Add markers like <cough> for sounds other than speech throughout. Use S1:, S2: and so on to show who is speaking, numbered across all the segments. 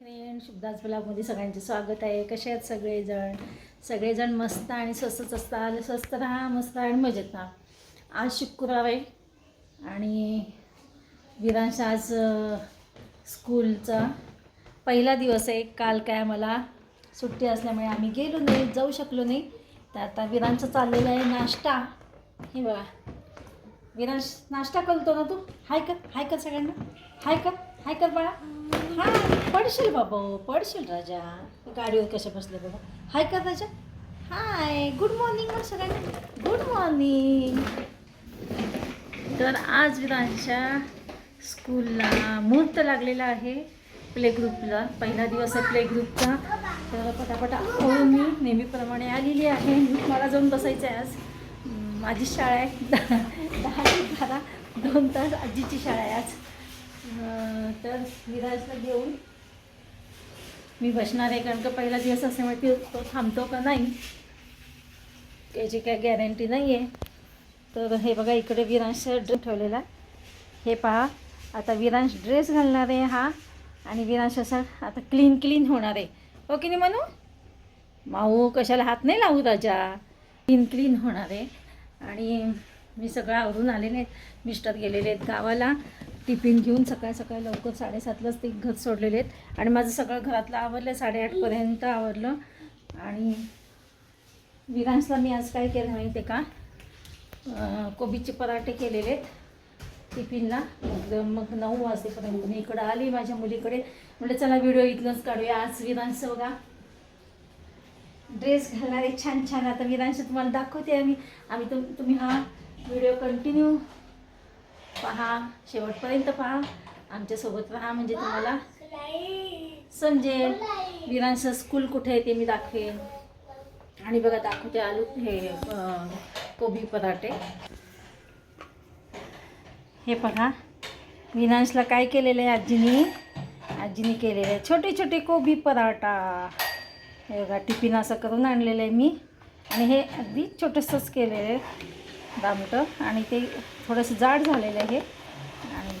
S1: Friend शुभदास ब्लॉगमध्ये सगळ्यांचे स्वागत आहे. कसे आहेत सगळेजण? सगळेजण मस्त आणि स्वस्तच असतात. स्वस्त राहा मस्त आणि मजेत राहा. आज शुक्रवार आहे आणि विरांश आज स्कूलचा पहिला दिवस आहे. काल काय मला सुट्टी असल्यामुळे आम्ही गेलो नाही जाऊ शकलो नाही. तर आता विरांश चाललेलं आहे नाश्ता. हे बघा. विरांश नाश्ता करतो ना तू? हाय कर हाय कर सगळ्यांना. हाय कर हाय कर बाळा. हां पडशील बाबा पडशील राजा. गाडीवर कशा बसले बाबा. हाय का राजा? हाय गुड मॉर्निंग मग सगळ्यांना. गुड मॉर्निंग तर आज विरांच्या स्कूलला मुहूर्त लागलेला आहे प्ले ग्रुपला पहिला दिवस आहे प्ले ग्रुपचा तर पटापट आवरून मी नेहमीप्रमाणे आलेली आहे. मला जाऊन बसायचं आहे आज. माझी शाळा आहे. दहा दहा ते बारा दोन तास आजीची शाळा आहे आज. तर विराजला घेऊन मी बसणार आहे कारण का पहिला दिवस असे माहिती तो थांबतो का नाही याची काय गॅरंटी नाही आहे. तर हे बघा इकडे विरांश ड्रेस ठेवलेला हे पहा आता विरांश ड्रेस घालणार आहे हा आणि विरांश असा आता क्लीन क्लीन होणार आहे. हो की नाही म्हणू माऊ कशाला हात नाही लावू राजा? क्लीन क्लीन होणार आहे. आणि मी सगळं आवरून आले नाहीत मिस्टर गेलेले आहेत गावाला. टिफिन घेऊन सकाळ सकाळी लवकर साडेसातलाच ते घर सोडलेले आहेत. आणि माझं सगळं घरातलं आवरलं साडेआठपर्यंत आवरलं. आणि विरांशला मी आज काय केलं माहिती आहे का कोबीचे पराठे केलेले आहेत टिफिनला. मग मग नऊ वाजेपर्यंत मी इकडं आली माझ्या मुलीकडे. म्हटलं चला व्हिडिओ इथलंच काढूया. आज विरांश बघा. ड्रेस घालणारे छान छान. आता विरांश तुम्हाला दाखवते आम्ही. आम्ही तुम तुम्ही हा व्हिडिओ कंटिन्यू पहा शेवटपर्यंत पहा. आमच्यासोबत पहा म्हणजे तुम्हाला समजेल विरांश स्कूल कुठे आहे ते मी दाखवेन. आणि बघा दाखवते आलू हे कोबी पराठे. हे बघा विनांशला काय केलेलं आहे आजीनी? आजीने केलेलं आहे छोटे छोटे कोबी पराठा. हे बघा टिफिन असं करून आणलेलं आहे मी. आणि हे अगदी छोटंसंच केलेलं आहे. दामटं आणि ते थोडंसं जाड झालेलं आहे. आणि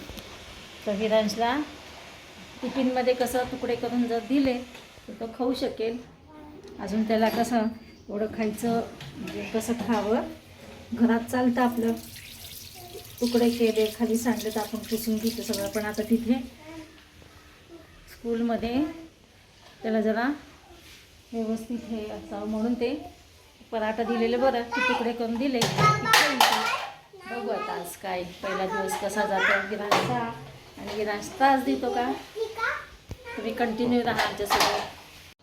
S1: तर टिफिनमध्ये कसं तुकडे करून जर दिले तर तो खाऊ शकेल. अजून त्याला कसं एवढं खायचं म्हणजे कसं खावं? घरात चालतं आपलं. तुकडे केले खाली सांडले तर आपण पुसून घेतो सगळं. पण आता तिथे स्कूलमध्ये त्याला जरा व्यवस्थित हे असावं म्हणून ते पराठा दिलेलं बरं. की तुकडे करून दिले. बघू आता आज काय पहिला दिवस कसा जातो गिरांचा आणि गिरांश त्रास देतो का? तुम्ही कंटिन्यू राहा आमच्यासोबत.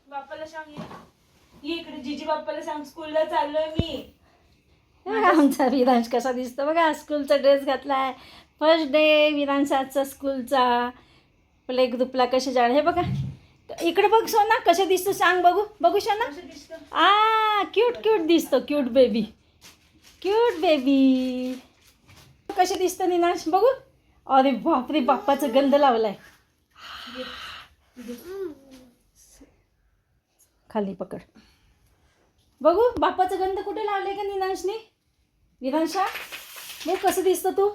S2: बाप्पाला सांग ये. इकडे जिजी बाप्पाला सांग स्कूलला चाललोय मी.
S1: बघा आमचा विरांश कसा दिसतो बघा स्कूलचा ड्रेस घातला आहे फर्स्ट डे विरांशाचा स्कूलचा प्ले ग्रुपला कसे जाण हे बघा. इकडे बघ सोना कसे दिसतो सांग बघू. बघू सोना. आ क्यूट क्यूट दिसतो क्यूट बेबी क्यूट बेबी कसे दिसतं निनाश? बघू. अरे बापरे बाप्पाचा गंध लावलाय. खाली पकड. बघू बाप्पाचा गंध कुठे लावले का निनाशने? विरांशा बघ कसं दिसतं तू.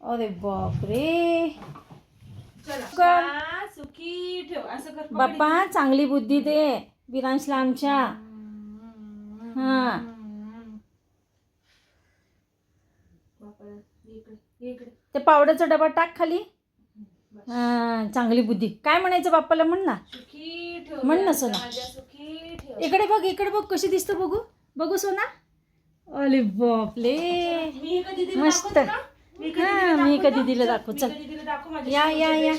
S1: अरे बापरे.
S2: सुखी ठेव असं कर. पकड.
S1: बाप्पा चांगली बुद्धी दे विरांशला आमच्या. हा
S2: बाप्पाला ये इकडे ये इकडे
S1: ते पावड्याचा डबा टाक खाली. हा चांगली बुद्धी. काय म्हणायचं बाप्पाला म्हण ना. म्हण ना सोना. इकडे बघ इकडे बघ कशी दिसतो बघू. बघू सोना. अरे बापले मस्त. हा,
S2: दीदीला
S1: मी? दीदीला
S2: चल,
S1: दाखव, चल. या, या, या.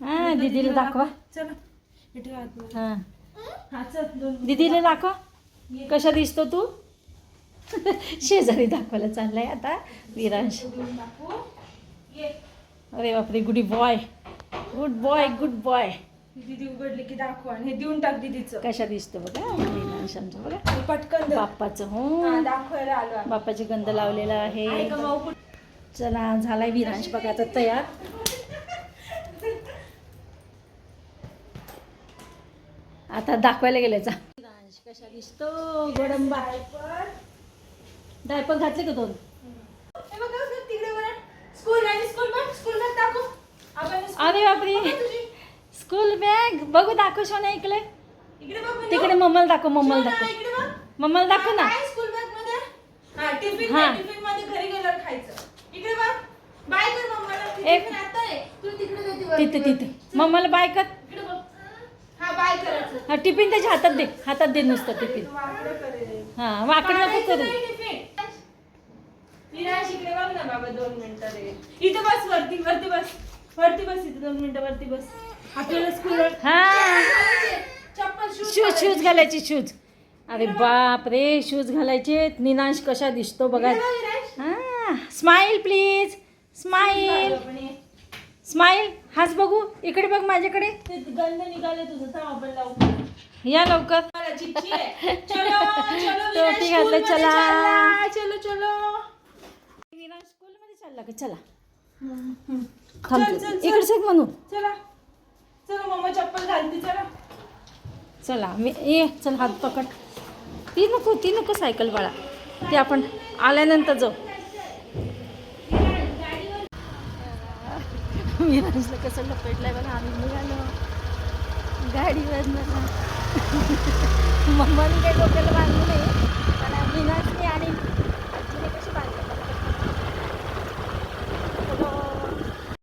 S1: हा दीदीला दाखवा.
S2: चला. हे.
S1: दीदीला दाखव. कशा दिसतो तू? <laughs> शेजारी दाखवायला चाललाय आता विरांश. अरे बापरे goody boy good boy good boy
S2: दीदी उघडली की दाखव आणि हे देऊन टाक दीदीचं.
S1: कशा दिसतो बघा विरांश आमचं बघा
S2: पटकन.
S1: बाप्पाचं हो.
S2: दाखवायला आलो.
S1: बाप्पाचे गंध लावलेला आहे? चला झालाय विरांश बघा आता तयार. आता दाखवायला गेल्याचा विरांश कशा दिसतो? गोडंबा डायपर घातले का दोन? अरे बापरे. School bag. बघू दाखव शोना इकडे.
S2: म्हणजे.
S1: तिकडे मम्मल दाखव मम्मल दाखव. मम्मल दाखव ना.
S2: स्कूल बॅगमध्ये? हा टिफिनमध्ये घरी गेल्यावर खायचं. इकडे बघ. बाय कर मम्माला.
S1: एक-
S2: तू तिकडे
S1: तिथे. तिथे. मम्माला बाय कर.
S2: हा
S1: टिफिन त्याच्या हातात दे. हातात दे नुसतं टिफिन. हा वाकड नको करू.
S2: नाही टिफिन. विराज इकडे बघ ना बाबा दोन मिनिटं रे. इथं बस वरती वरती बस. वरती बस इथे दोन मिनिटं वरती बस. आपल्याला स्कूल
S1: हा.
S2: चप्पल शूज
S1: शूज घालायचे. शूज अरे बाप रे शूज घालायचे. निनाश कशा दिसतो बघा. हा. स्माईल प्लीज स्माईल स्माईल हाच बघू. इकडे बघ माझ्याकडे.
S2: ते गंध निघाले तुझं. थांब आपण लावू
S1: या लवकर.
S2: चलो चलो <laughs>
S1: टोपी
S2: विराज
S1: घातलं, चला.
S2: चलो चलो.
S1: चालला का? चला. थांब. इकडे सग म्हणू.
S2: चला. चला मम्मा चप्पल घालते चला.
S1: चला मी ये चल हात पकड. ती नको ती नको सायकल बाळा. ती आपण आल्यानंतर जाऊ. विराजला कसं लपेटलंय बघा आम्ही निघालो. गाडीवर <laughs> मम्माने काही डोक्याला बांधलं नाही. पण विनाशने आणि आजीने कशी बांधली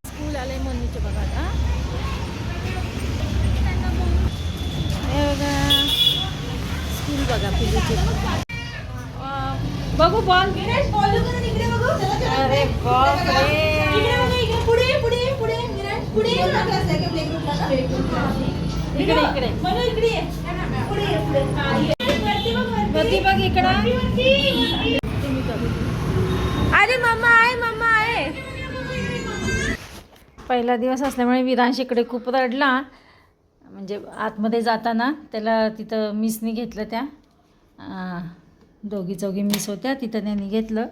S1: स्कूल आलंय मनूचे बघा आता हे बघा स्कूल बघा पिलूचे अं, बघू. बॉल. अरे बाप
S2: इकडे
S1: रे
S2: बघा, इकडे. पुढे पुढे पुढे. पुढे.
S1: इकडे इकडे.
S2: पुढे. हा, बघ,
S1: इकडं. अरे मम्मा आहे मम्मा आहे. पहिला दिवस असल्यामुळे विरांश इकडे खूप रडला. म्हणजे आतमध्ये जाताना त्याला तिथं मिसनी घेतलं त्या. दोघी चौघी मिस होत्या तिथं त्यांनी घेतलं.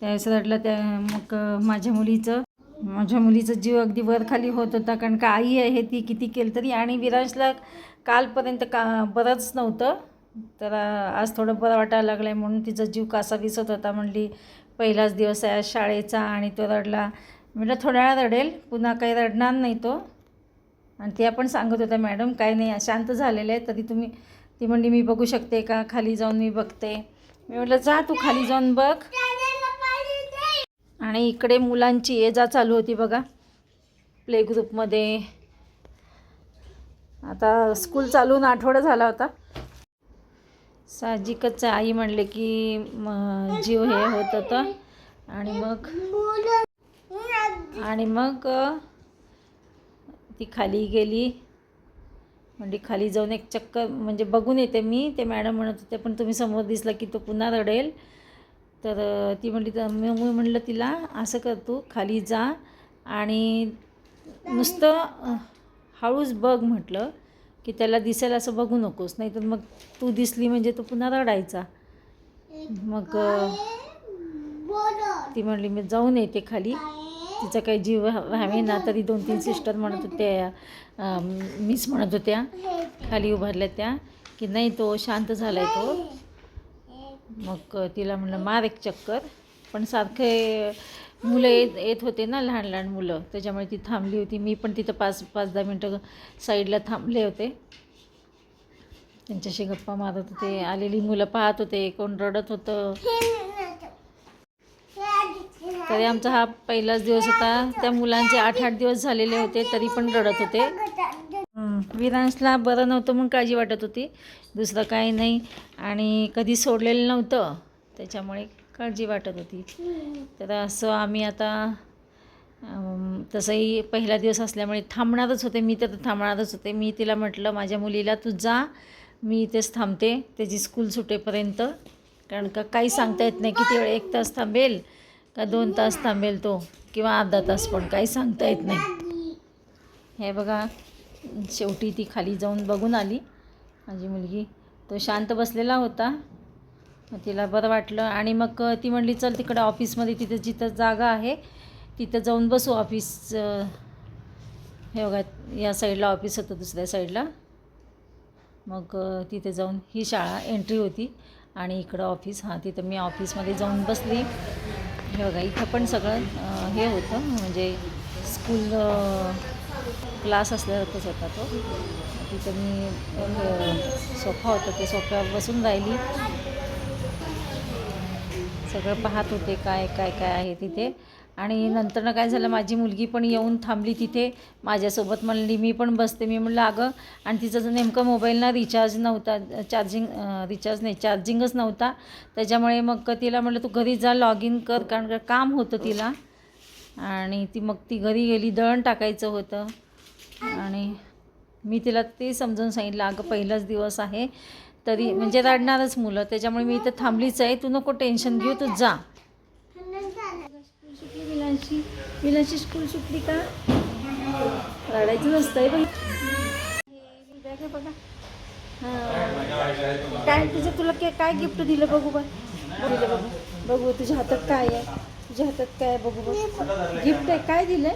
S1: त्यावेळेस रडलं त्या मग माझ्या मुलीचं माझ्या मुलीचं जीव अगदी वर खाली होत होता कारण का आई आहे ती किती केलं तरी. आणि विराजला कालपर्यंत का बरंच नव्हतं. तर आज थोडं बरं वाटायला लागलं आहे म्हणून तिचा जीव कासा विसत होता म्हणली पहिलाच दिवस आहे आज शाळेचा आणि तो रडला. म्हटलं थोड्या वेळा रडेल पुन्हा काही रडणार नाही तो. आणि ते पण सांगत होत्या मॅडम काय नाही शांत झालेलं आहे तरी तुम्ही ती म्हणली मी बघू शकते का? खाली जाऊन मी बघते. मी म्हटलं जा तू खाली जाऊन बघ. आणि इकडे मुलांची ये जा चालू होती बघा प्ले ग्रुपमध्ये आता स्कूल चालून आठवडा झाला होता. साहजिकच आई म्हणले की जीव हे होत होतं आणि मग आणि मग ती खाली गेली. म्हणजे खाली जाऊन एक चक्कर म्हणजे बघून येते मी. ते मॅडम म्हणत होते पण तुम्ही समोर दिसला की तो पुन्हा रडेल. तर ती म्हणली तर मी म्हणलं तिला असं कर तू खाली जा आणि नुसतं हळूच बघ म्हटलं की त्याला दिसेल असं बघू नकोस. नाही तर मग तू दिसली म्हणजे तो पुन्हा रडायचा. मग ती म्हणली मी जाऊन येते खाली. तिचा काही जीव व्हावे ना तरी दोन तीन सिस्टर म्हणत होत्या मिस म्हणत होत्या. खाली उभारल्या त्या की नाही तो शांत झाला आहे तो. मग तिला म्हणलं मार एक चक्कर. पण सारखे मुलं येत येत होते ना लहान लहान मुलं. त्याच्यामुळे ती थांबली होती. मी पण तिथं पाच पाच दहा मिनटं साईडला थांबले होते. त्यांच्याशी गप्पा मारत होते. आलेली मुलं पाहत होते. कोण रडत होतं. तरी आमचा हा पहिलाच दिवस होता. त्या मुलांचे आठ आठ दिवस झालेले होते तरी पण रडत होते. विरांशला बरं नव्हतं म्हणून काळजी वाटत होती. दुसरं काही नाही. आणि कधी सोडलेलं नव्हतं त्याच्यामुळे काळजी वाटत होती. तर असं आम्ही आता तसंही पहिला दिवस असल्यामुळे थांबणारच होते. मी तर थांबणारच होते. मी तिला म्हटलं माझ्या मुलीला तू जा. मी इथेच थांबते. त्याची स्कूल सुटेपर्यंत. कारण का काही सांगता येत नाही किती वेळ एक तास थांबेल. का दोन तास थांबेल तो किंवा अर्धा तास पण काही सांगता येत नाही. हे बघा शेवटी ती खाली जाऊन बघून आली. माझी मुलगी तो शांत बसलेला होता. तिला बरं वाटलं आणि मग ती म्हणली चल तिकडं ऑफिसमध्ये तिथं जिथं जागा आहे तिथं जाऊन बसू ऑफिस हे बघा या साईडला ऑफिस होतं दुसऱ्या साईडला. मग तिथे जाऊन ही शाळा एंट्री होती आणि इकडं ऑफिस हां तिथं मी ऑफिसमध्ये जाऊन बसली. हे बघा इथं पण सगळं हे होतं. म्हणजे स्कूल क्लास असल्यासारखंच होता तो. तिथं मी सोफा होता. ते सोफ्यावर बसून राहिली. सगळं पाहत होते काय काय काय आहे तिथे. आणि नंतरनं काय झालं माझी मुलगी पण येऊन थांबली तिथे. माझ्यासोबत म्हणली मी पण बसते. मी म्हणलं अगं आणि तिचं जर नेमकं मोबाईलना रिचार्ज नव्हता चार्जिंग रिचार्ज नाही चार्जिंगच नव्हता. त्याच्यामुळे मग तिला म्हटलं तू घरी जा लॉग इन कर कारण काम होतं तिला. आणि ती मग ती घरी गेली दळण टाकायचं होतं. आणि मी तिला ते समजून सांगितलं अगं पहिलाच दिवस आहे तरी म्हणजे रडणारच मुलं. त्याच्यामुळे मी इथं थांबलीच आहे. तू नको टेन्शन घेऊ तू जा. सुटली विलांशी स्कूल सुटली का? रडायचं नसतंय पण. हे बघा. हां. काय तुझं तुला काय काय गिफ्ट दिलं बघू बघ दिलं बघू. बघू तुझ्या हातात काय आहे? तुझ्या हातात काय बघू बघ. गिफ्ट आहे. काय दिलंय?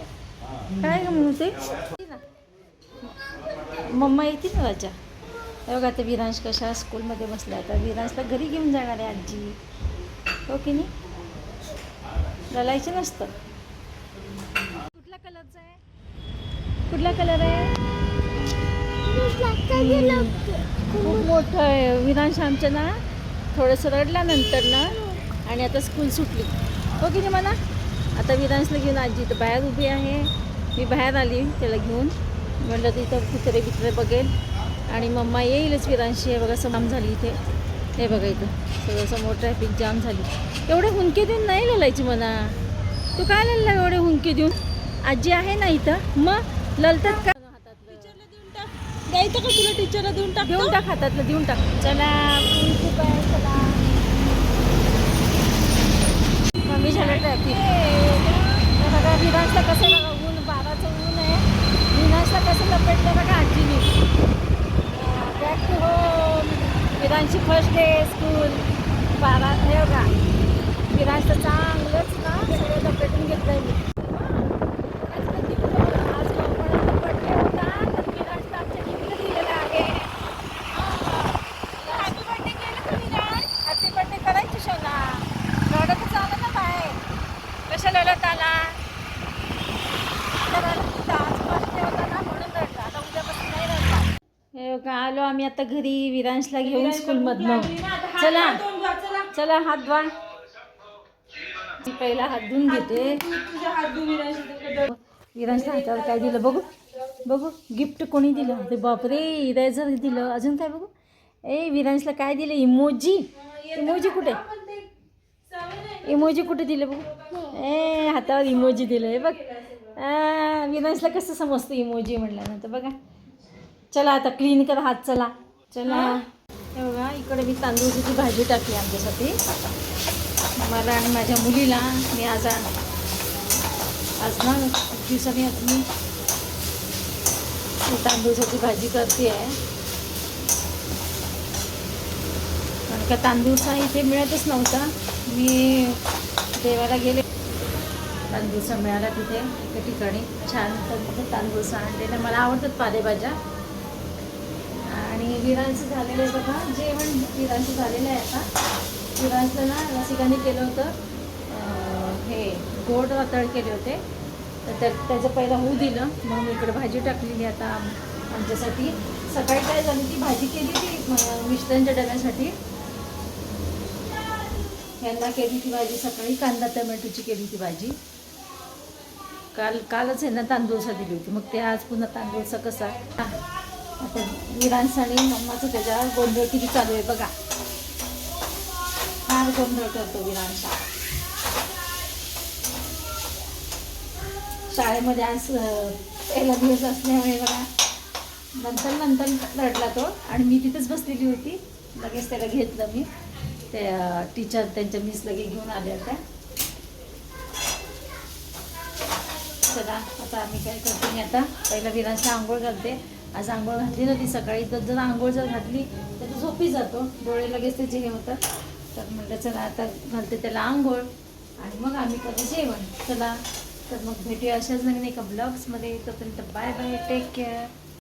S1: काय म्हणून ते? ना. मम्मा येतील ना राजा? हे बघा आता विरांश कशा स्कूलमध्ये बसल्या. आता विरांशला घरी घेऊन जाणार आहे आजी. हो ओके नाही? रलायचं नसतं. कुठला कलरचा आहे? कुठला कलर आहे? खूप मोठं आहे. विरांश श्यामच्या ना थोडंसं रडल्यानंतर ना आणि आता स्कूल सुटली. हो की नाही म्हणा आता विरांशला घेऊन आजी तर बाहेर उभी आहे. मी बाहेर आली त्याला घेऊन. म्हणलं तिथं कुत्रे बित्रे बघेल. आणि मम्मा येईलच विरांशी हे बघा समाम झाली इथे. हे बघा इथं. सगळं समोर ट्रॅफिक जाम झाली. एवढे हुंके देऊन नाही ललायची म्हणा. तू काय लढला एवढे हुंके देऊन? आजी आहे ना इथं. मग ललतात का?
S2: टीचरला देऊन टाक. द्यायचं का तुला टीचरला देऊन टाक
S1: देऊन टाक हातातलं देऊन टाक. चला. कमी झालं ट्रॅफिक बघा विरांशला कसं बघा ऊन बाराचं ऊन आहे. विरांशला कसं विरांशी स्कूल बारा हे बघा. फिरायचं चांगलंच ना. सगळं लपेटून घेतलंय मी आज कधी आज कोकणात birthday होता, तर विरांशला आमच्या टीव्हीला दिलेला आहे. हॅपी बर्थडे केलं का विराज हॅपी बर्थडे करायची शोना रडतच आला ना बाहेर कशा रडत आला आता रडत होता. आज birthday होता ना म्हणून रडला आता उद्यापासून नाही रडणार हे बघा आलो आम्ही आता घरी विरांशला घेऊन स्कूलमधनं. चला. चला. हात धुवा. मी पहिला हात धुवून घेते.
S2: तुझ्या हात धुवून विरांशी
S1: विरांशच्या हातावर काय दिलं बघू? बघू गिफ्ट कोणी दिलं? ते बापरे इरेझर दिलं. अजून काय बघू? ए विरांशला काय दिलं? इमोजी इमोजी कुठे? इमोजी कुठे दिलं बघू? ए हातावर इमोजी दिलं. हे बघ. विरांशला कसं समजतं इमोजी म्हटल्यानंतर बघा. चला आता क्लीन कर हात चला. चला. हे बघा इकडे मी तांदूळची भाजी टाकली आमच्यासाठी. मला आणि माझ्या मुलीला. मी आज आज ना दिवसाने दिवसांनी आज मी तांदूळाची भाजी करते आहे कारण का तांदूळचा इथे मिळतच नव्हता. मी देवाला गेले. तांदूळचा मिळाला तिथे एका ठिकाणी. छान तर तिथे तांदूळचा आणलेला. मला आवडतात पालेभाज्या. आणि विरांचं झालेलं आहे बघा जेवण विरांचं झालेलं आहे आता. विरांचं ना रसिकाने केलं होतं हे गोड वातळ केले होते. तर त्या त्याचं पहिलं होऊ दिलं मग मी इकडे भाजी टाकलेली आता आमच्यासाठी. सकाळी काय झाली ती भाजी केली ती मिस्टरांच्या डब्यासाठी. यांना केली ती भाजी सकाळी कांदा टमॅटोची केली ती भाजी. काल कालच यांना तांदूळसा दिली होती. मग ते आज पुन्हा तांदूळसा कसा? आता विरांस आणि मम्माचं त्याच्यावर गोंधळ किती चालू आहे बघा. फार गोंधळ करतो विरांशा शाळेमध्ये आज पहिला दिवस असल्यामुळे बघा नंतर नंतर रडला तो आणि मी तिथेच बसलेली होती. लगेच त्याला घेतलं मी. त्या टीचर त्यांच्या मिस लगे घेऊन आल्या होत्या चला आता आम्ही काय करते मी आता. पहिला विरांशला आंघोळ घालते. आज आंघोळ घातली नव्हती सकाळी. तर जर आंघोळ जर घातली तर तो झोपी जातो. डोळे लगेच त्याचे हे होतात. तर म्हटलं चला आता घालते त्याला आंघोळ. आणि मग आम्ही करू जेवण. चला तर मग भेटूया अशाच नवीन एका ब्लॉग्समध्ये तोपर्यंत बाय बाय टेक केअर